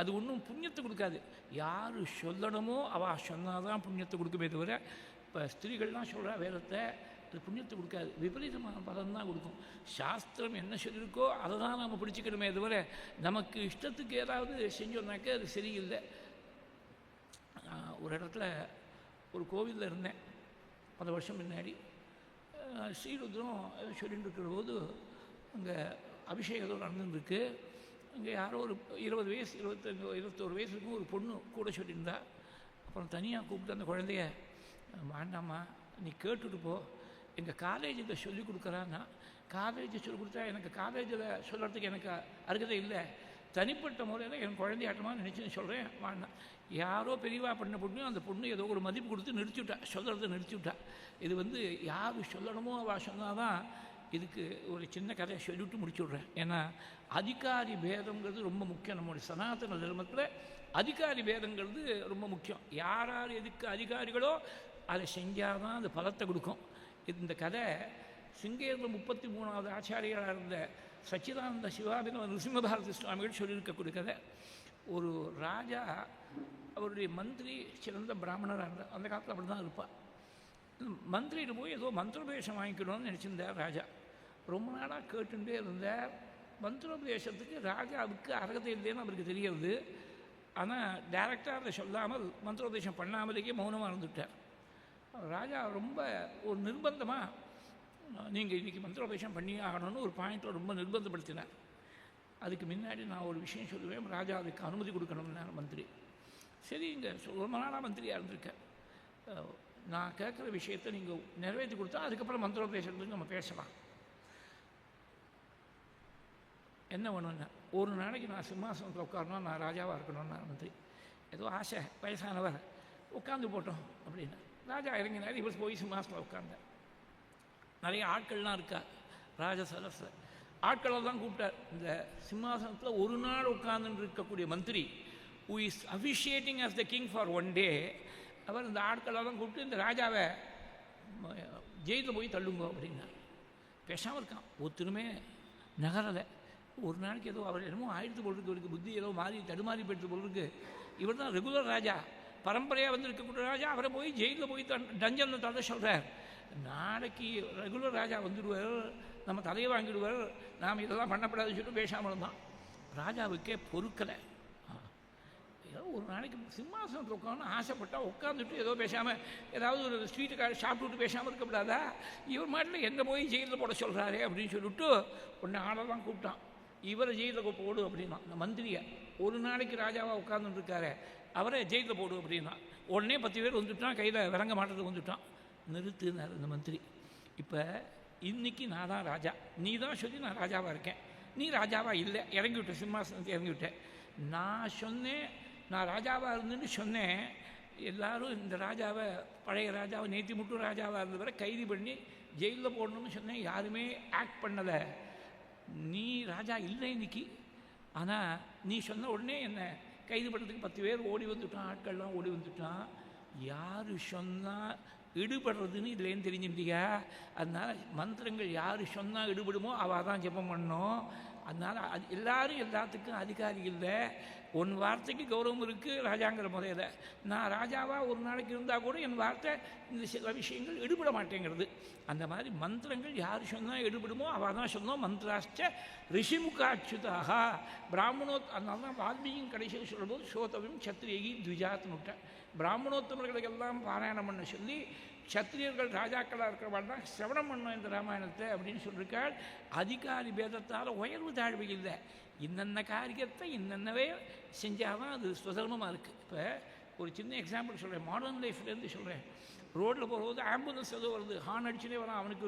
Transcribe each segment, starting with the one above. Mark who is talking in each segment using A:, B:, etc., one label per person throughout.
A: அது ஒன்றும் புண்ணியத்தை கொடுக்காது. யார் சொல்லணுமோ அவள் சொன்னால் தான் புண்ணியத்தை கொடுக்குமே தவிர இப்போ ஸ்திரீகள்லாம் சொல்கிறா வேதத்தை அது புண்ணியத்தை கொடுக்காது. விபரீதமான பலன் தான் கொடுக்கும். சாஸ்திரம் என்ன சொல்லியிருக்கோ அதை தான் நம்ம பிடிச்சிக்கணுமே தவிர நமக்கு இஷ்டத்துக்கு ஏதாவது செஞ்சோம்னாக்க அது சரியில்லை. ஒரு இடத்துல ஒரு கோவிலில் இருந்தேன். பல வருஷம் முன்னாடி. ஸ்ரீருத்ரம் சொல்லிட்டு இருக்கிற போது அங்கே அபிஷேகம் நடந்துருக்கு இங்கே யாரோ ஒரு இருபது வயசு இருபத்தஞ்சு இருபத்தோரு வயசுக்கு ஒரு பொண்ணு கூட சொல்லியிருந்தா அப்புறம் தனியாக கூப்பிட்டு அந்த குழந்தைய வேண்டாம்மா நீ கேட்டுட்டு போ. எங்கள் காலேஜில் சொல்லி கொடுக்குறான்னா காலேஜ் சொல்லி கொடுத்தா எனக்கு காலேஜில் சொல்கிறதுக்கு எனக்கு அருகதை இல்லை. தனிப்பட்ட முறையில் என் குழந்தையாட்டமாக நினச்சி சொல்கிறேன் வேண்டாம். யாரோ பெரியவா பண்ண பொண்ணு அந்த பொண்ணு ஏதோ ஒரு மதிப்பு கொடுத்து நிறுத்திவிட்டா சொல்கிறத நிறுத்திவிட்டா. இது வந்து யார் சொல்லணுமோ அவள் சொன்னால் தான் இதுக்கு ஒரு சின்ன கதையை சொல்லிவிட்டு முடிச்சு விட்றேன் ஏன்னா அதிகாரி பேதங்கிறது ரொம்ப முக்கியம். நம்முடைய சனாதன தர்மத்தில் அதிகாரி பேதங்கிறது ரொம்ப முக்கியம். யார் யார் எதுக்கு அதிகாரிகளோ அதை செஞ்சால் தான் அது பலத்தை கொடுக்கும். இந்த கதை சிங்கேரில் முப்பத்தி மூணாவது ஆச்சாரியராக இருந்த சச்சிதானந்த சிவாபினவ நிருசிம்மபாரதி சுவாமிகள் சொல்லியிருக்கக்கூடிய கதை. ஒரு ராஜா அவருடைய மந்திரி சிறந்த பிராமணராக இருந்தார். அந்த காலத்தில் அப்படி தான் இருப்பார். மந்திரிட்டு போய் ஏதோ மந்திரபேஷம் வாங்கிக்கணும்னு நினச்சிருந்தார் ராஜா. ரொம்ப நாளாக கேட்டுட்டே இருந்தார் மந்திரோபதேசத்துக்கு ராஜாவுக்கு அர்ஹதை இல்லைன்னு அவருக்கு தெரியுது. ஆனால் டைரக்டாக அதை சொல்லாமல் மந்திரோபதேசம் பண்ணாமலேயே மௌனமாக இருந்துட்டார் ராஜா ரொம்ப ஒரு நிர்பந்தமாக நீங்கள் இன்றைக்கி மந்திரோபதேசம் பண்ணி ஆகணும்னு ஒரு பாயிண்ட்டில் ரொம்ப நிர்பந்தப்படுத்தினார். அதுக்கு முன்னாடி நான் ஒரு விஷயம் சொல்லுவேன் ராஜா அதுக்கு அனுமதி கொடுக்கணும்னார் மந்திரி. சரி இங்கே ரொம்ப நாளாக மந்திரியாக இருந்திருக்கேன். நான் கேட்குற விஷயத்தை நீங்கள் நிறைவேற்றி கொடுத்தா அதுக்கப்புறம் மந்திரோபதேசத்துக்கு நம்ம பேசலாம். என்ன வேணும்னா. ஒரு நாளைக்கு நான் சிம்மாசனத்தில் உட்காரணும் நான் ராஜாவாக இருக்கணும்னு நான் வந்து ஏதோ ஆசை வயசானவர் உட்காந்து போட்டோம் அப்படின்னு. ராஜா இறங்கினார் இவர் போய் சிம்மாசனத்தில் உட்கார்ந்தார். நிறைய ஆட்கள்லாம் இருக்கா ராஜசலஸில் ஆட்களெல்லாம் கூப்பிட்டார். இந்த சிம்மாசனத்தில் ஒரு நாள் உட்கார்ந்துட்டு இருக்கக்கூடிய மந்திரி who is officiating as the king for one day அவர் இந்த ஆட்களெல்லாம் கூப்பிட்டு இந்த ராஜாவை ஜெயிலில் போய் தள்ளுங்க அப்படின்னார். பேசாமல் இருக்கான். ஒருத்தருமே நகரலை. ஒரு நாளைக்கு ஏதோ அவர் என்னமோ ஆயிரத்து போல் இருக்கு இவருக்கு புத்தி ஏதோ மாறி தடுமாறி போயிட்டு போல் இருக்கு. இவர் தான் ரெகுலர் ராஜா. பரம்பரையாக வந்து இருக்கக்கூடிய ராஜா. அவரை போய் ஜெயிலில் போய் தன் டஞ்சனில் தட சொல்கிறார் நாளைக்கு ரெகுலர் ராஜா வந்துடுவார். நம்ம தலையை வாங்கிடுவார். நாம் இதெல்லாம் பண்ணப்படாதுன்னு சொல்லிட்டு பேசாமல் தான். ராஜாவுக்கே பொறுக்கலை. ஆ. ஏதோ ஒரு நாளைக்கு சிம்மாசனத்தில் உட்காந்து ஆசைப்பட்டால் உட்காந்துட்டு ஏதோ பேசாமல் ஏதாவது ஒரு ஸ்வீட்டு கார சாப்பிட்டுட்டு பேசாமல் இருக்கக்கூடாதா இவர் மாட்டில் எந்த போய் ஜெயிலில் போட சொல்கிறாரே அப்படின்னு சொல்லிட்டு ஒன்று ஆளெல்லாம் கூப்பிட்டான். இவரை ஜெயிலில் போடு அப்படின்னா அந்த மந்திரியை. ஒரு நாளைக்கு ராஜாவாக உட்கார்ந்துட்டு இருக்காரு அவரை ஜெயிலில் போடு அப்படின்னா. உடனே பத்து பேர் வந்துட்டான் கையில் விளங்க மாட்டது வந்துட்டான். நிறுத்துனார் அந்த மந்திரி. இப்போ இன்னைக்கு நான் தான் ராஜா. நீ தான் சொல்லி நான் ராஜாவாக இருக்கேன். நீ ராஜாவாக இல்லை. இறங்கி விட்ட சிம்மாசனத்தை இறங்கி விட்டேன் நான் சொன்னேன் நான் ராஜாவாக இருந்துன்னு சொன்னேன். எல்லாரும் இந்த ராஜாவை பழைய ராஜாவை நேத்தி முட்டும் ராஜாவாக இருந்தவரை கைது பண்ணி ஜெயிலில் போடணும்னு சொன்னேன். யாருமே ஆக்ட் பண்ணலை. நீ ராஜா இல்லை இன்னைக்கு. ஆனால் நீ சொன்ன உடனே என்ன கைது பண்ணுறதுக்கு பத்து பேர் ஓடி வந்துட்டான் ஆட்கள்லாம் ஓடி வந்துட்டான். யார் சொன்னால் ஈடுபடுறதுன்னு இதுலேருந்து தெரிஞ்சுட்டியா அதனால் மந்திரங்கள் யார் சொன்னால் ஈடுபடுமோ அவள் தான் ஜெபம் பண்ணோம். அதனால் அது எல்லாரும் எல்லாத்துக்கும் அதிகாரி இல்லை. உன் வார்த்தைக்கு கௌரவம் இருக்குது ராஜாங்கிற முறையில். நான் ராஜாவாக ஒரு நாளைக்கு இருந்தால் கூட என் வார்த்தை இந்த சில விஷயங்கள் எடுபட மாட்டேங்கிறது. அந்த மாதிரி மந்திரங்கள் யார் சொன்னால் எடுபடுமோ அவள் தான் சொன்னோம் மந்திராச்ச ரிஷிமுகாச்சுதாக பிராமணோ அதனால தான் வால்மீகியும் கடைசியில் சொல்லும்போது சோதவியும் சத்திரியகி துஜாத்துன்னு பிராமணோத்தமர்களுக்கெல்லாம் பாராயணம் பண்ண சொல்லி சத்திரியர்கள் ராஜாக்களாக இருக்கிறவாள் தான் சிரவணம் பண்ணோம் இந்த ராமாயணத்தை அப்படின்னு சொல்லியிருக்காள் அதிகாரி பேதத்தால் உயர்வு தாழ்வு இல்லை. இன்னென்ன காரியத்தை இன்னென்னவே செஞ்சால் தான் அது சுதர்மமாக இருக்குது இப்போ ஒரு சின்ன எக்ஸாம்பிள் சொல்கிறேன் மாடர்ன் லைஃப்லேருந்து சொல்கிறேன் ரோட்டில் போகும்போது ஆம்புலன்ஸ் ஏதோ வருது. ஹார்ன் அடிச்சுனே வரான். அவனுக்கு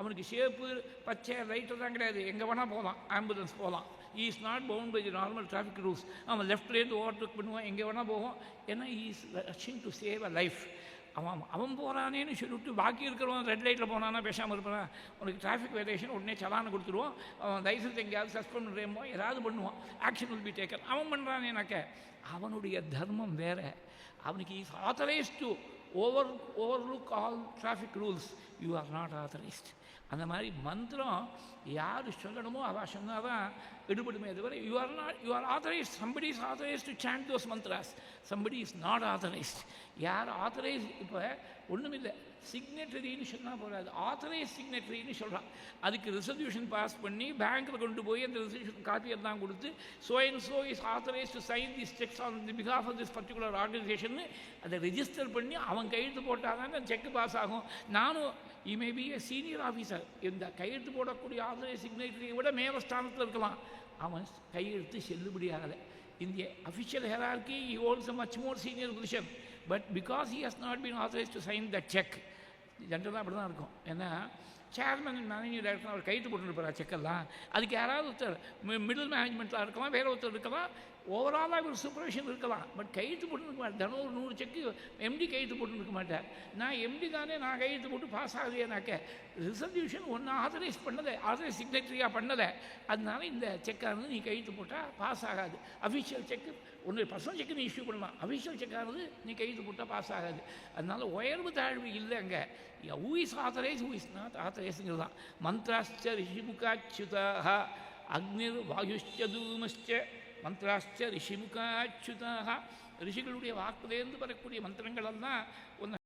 A: அவனுக்கு ஷேப்பு பச்சை லைட்டு தான் கிடையாது. எங்கே வேணால் போகலாம் ஆம்புலன்ஸ் போகலாம் is not bound by the normal traffic rules அவன் லெஃப்ட்லேருந்து ஓவர்டேக் பண்ணுவான். எங்கே வேணால் போவோம். ஏன்னா is rushing to save a life அவன் அவன் போகிறானேன்னு சொல்லிவிட்டு பாக்கி இருக்கிறவன் ரெட் லைட்டில் போனானா பேசாமல் இருப்பான்? உனக்கு டிராஃபிக் வைலேஷன் உடனே சலானை கொடுத்துருவோம். அவன் லைசன்ஸ் எங்கேயாவது சஸ்பெண்ட் பண்ணுறேமோ ஏதாவது பண்ணுவான். ஆக்ஷன் வில் பி டேக்கன் அவன் பண்ணுறானேனாக்க அவனுடைய தர்மம் வேறு. அவனுக்கு is authorise to over overlook all traffic rules you are not authorised அந்த மாதிரி மந்திரம் யார் சொல்லணுமோ அவள் சொன்னால் தான் எடுபடுமே தவிர you are not you are authorised somebody is authorise to chant those mantras somebody is not authorised யார் ஆத்தரைஸ் இப்போ ஒன்றுமில்லை சிக்னேட்டரின்னு சொன்னால் போகாது ஆத்தரைஸ் சிக்னேட்டரின்னு சொல்கிறான் அதுக்கு ரிசல்யூஷன் பாஸ் பண்ணி பேங்க்கில் கொண்டு போய் அந்த ரிசல்யூஷன் காப்பி எல்லாம் கொடுத்து so and so is authorise to sign the cheques on the because of of this particular organisation அதை ரிஜிஸ்டர் பண்ணி அவன் கையெழுத்து போட்டால் தான் அந்த செக் பாஸ் ஆகும். நானும் I may be a senior officer இந்த கையெழுத்து போடக்கூடிய ஆத்தரைஸ் சிக்னேட்டரியை விட மேல ஸ்தானத்தில் இருக்கலாம். அவன் கையெழுத்து செல்லுபடியாகலை in the official hierarchy, he holds a much more senior position. But because he has not been authorized to sign cheque check, ஜென்ரலாக அப்படி தான் இருக்கும். ஏன்னா சேர்மன் மேனேஜிங் டைரக்டர் அவர் கைட்டு போட்டுருப்பார் செக்கெல்லாம் அதுக்கு யாராவது ஒருத்தர் மிடில் மேனேஜ்மெண்ட்டில் இருக்கலாம் வேற ஒருத்தர் இருக்கலாம் ஓவராலாக ஒரு சூப்பர்விஷன் இருக்கலாம். பட் கையெழுத்து போட்டு இருக்க மாட்டேன். தினம் ஒரு நூறு செக்கு எம்டி கையெழுத்து போட்டு இருக்க மாட்டேன். நான் எம்டி தானே நான் கையெழுத்து போட்டு பாஸ் ஆகுதேனாக்க ரிசல்யூஷன் ஒன்று ஆதரைஸ் பண்ணதை ஆதரைஸ் சிக்னேட்டரியாக பண்ணதை அதனால இந்த செக்கானது நீ கையெழுத்து போட்டால் பாஸ் ஆகாது. அஃபிஷியல் செக்கு ஒன்று பர்சனல் செக்கு நீ இஷ்யூ பண்ணலாம் அஃபிஷியல் செக்கானது நீ கையெழுத்து போட்டால் பாஸ் ஆகாது. அதனால் உயர்வு தாழ்வு இல்லை அங்கே who is authorise who is not ஆத்தரைஸ்ங்கிறது தான். மந்த்ராச்ச ரிஷிமுகாச்சுதாக அக்னிர் வாயுஷ்ச தூமஸ்ச மந்த்ராச்ச ரிஷிமுகாச்சுதாக ரிஷிகளுடைய வாக்குலேருந்து வரக்கூடிய மந்திரங்களெல்லாம் உன்னை